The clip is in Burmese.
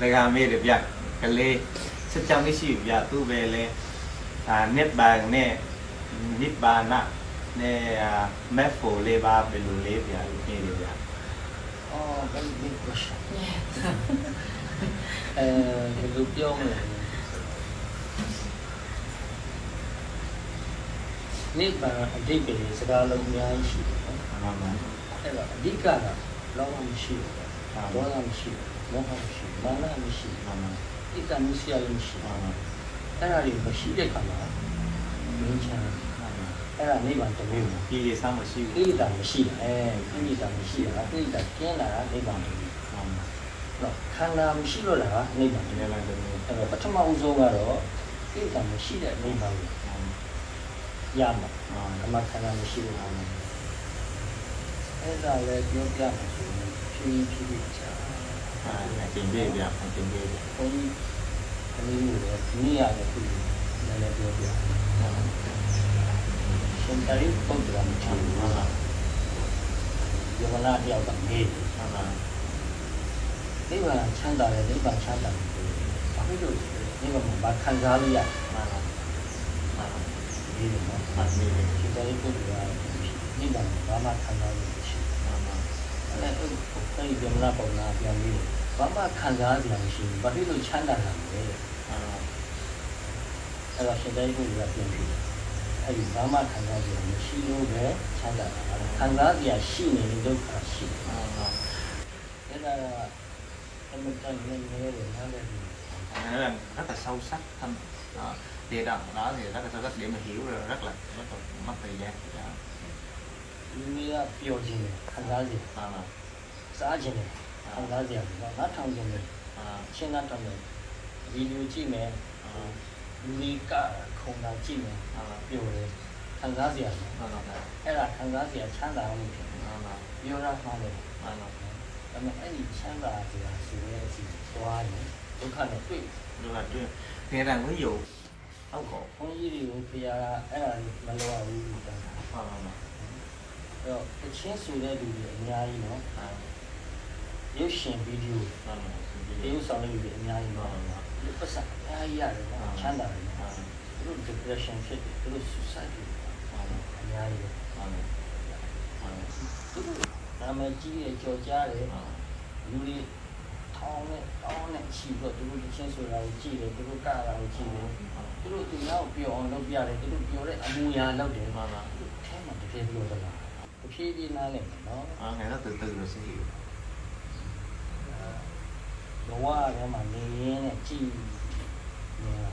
ဒကာမေးတယ်ဗျကလေးဆက်ချောင်းလေးရှိပြီဗျသူ့ပဲလဲအာနစ်ဘန်နဲ့နိဗ္ဗာန်နဲ့အာမက်ဖို့လေးပါဘယ်လိုလေးဗျလို့ပြေးတယ်ဗျ Oh, very big question. အဲဘယ်လိုပြောမလဲနိဗ္ဗာန်အဓိပ္ပာယ်စကားလုံးအများကြီးရှိတယ်နော်မှန်ပါအဲ့တော့အဓိကကလောဘမရှိဘူး ဒေါသမရှိဘူးမောဟမရှိဘူးမာနမရှိဘူးမှန်ပါဣတ္တမရှိရလို့မရှိမှဘူးန်ပါအဲ့ဒါတွေမရှိတဲ့ခါမှာမင်းချမ်းအဲ့ဒါနိဗ္ဗာန်တစ်မျိုးပြေးရစားမရှိဘူးကိလေသာမရှိတာအဲကိလေသာမရှိတာကိလေသာကျင်းလာတာနိဗ္ဗာန်တစ်မျိုးမှန်ပါတော့ခန္ဓာမရှိလို့လားနိဗ္ဗာန်ဒီလည်းလည်းမျိုးအဲ့တော့ပထမဦးဆုံးကတော့ကိစ္စမရှိတဲ့နိဗ္ဗာန်ကိုရမှာမှန်ဓမ္မခန္ဓာမရှိဘူး အဲ့ဒါလည်းပြောပြမှာဆိုရင်ဖြည်းဖြည်းဖြည်းချာအာအကျင့်ပြေးဗျအကျင့်ပြေးဗျဘုန်းကြီးကလေးတွေလည်းဒီနေ့ရတယ်ခုလည်းလည်းပြောပြရှင်တရိပုဒ်တော်မှာချာမှန်ပါယမနာတယောက်ကမေးတယ်မှန်ပါနိဗ္ဗာန်ချမ်းသာတယ်နိဗ္ဗာန်ချမ်းသာတယ်ဘာဖြစ်လို့နိဗ္ဗာန်မှာခံစားလို့ရမှန်ပါမှန်ပါဒီလိုနော်မှန်ပြီမှန်ရှင်တရိပုဒ်တော်ကနိဗ္ဗာန်ဘာမှခံစား လို့မရှိဘူးပါအဲ့ဒါအဲ့ဒီဗြဟ္မဏပုံနာပြန်ပြီးဘာမှခံစားစရာမရှိဘူးဘာဖြစ်လို့ချမ်းသာတာလဲအဲ့တော့ရှင်တိုင်းကိုပြန်ပြီးအဲ့ဒီဘာမှခံစားစရာမရှိလို့ပဲချမ်းသာတာခံစားစရာရှိနေရင်ဒုက္ခရှိတယ်အဲ့ဒါအမှန်တန်နေနေတယ်နားလည်ပြီ nó là rất là sâu sắc thâm đó địa động đó thì rất là sâu sắc để mà hiểu rồi rất là rất là mất thời gian đó လူတွေကပျော်ခြင်းတယ်ခံစားစရာ à, mà စားခြင်းတယ်ခံစားစရာဆိုတော့ငါထောင်ခြင်းတယ် à, ရှင်းသားတောင်းတယ်ဗီဒီယိုကြည့်မယ် à, လူတွေကခုံတာကြည့်မယ် à, ပျော်တယ်ခံစားစရာ à, à, အဲ့ဒါခံစားစရာချမ်းသာမှုဖြစ်တယ် à, à, ပြောရမှာလေ à, à. ဒါပေမဲ့အဲ့ဒီချမ်းသာစရာဆိုတဲ့အစီသွားတယ်ဒုက္ခနဲ့တွေ့ rồi là chưa thì rằng ví dụ đau khổ ဘုန်းကြီးတွေကိုဖရာအဲ့ဒါမလိုအပ်ဘူးလို့တောင်းတာ à, à, အဲ့တော့အချင်းဆိုတဲ့လူတွေအများကြီးနော် à, ရုပ်ရှင်ဗီဒီယို à, တရုပ်ဆောင်တဲ့လူတွေအများကြီးနော်ဒီပတ်စံအများကြီးရတယ်နော်ချမ်းသာတယ်နော်သူတို့ depression ဖြစ်တယ်သူတို့ suicide ဖြစ်တယ်အများကြီးပဲသူတို့နာမည်ကြီးရဲ့ကြော်ကြားတယ်လူတွေထောင်းနဲ့တောင်းနဲ့ချီတော့သူတို့တချင်းဆိုတာကိုကြည့်တယ်သူတို့ကတာကိုကြည့်တယ်သူတို့သူများကိုပြောအောင်လုပ်ပြတယ်သူတို့ပြောတဲ့အမူအရာလုပ်တယ် à, à, အဲမှာတကယ်ပြောသလား တဖြည်းဖြည်းနားလည်မယ်နော်အာငါတော့တူတူလို့ရှိပြီဘဝထဲမှာနေရင်းနဲ့ကြည်နေတာ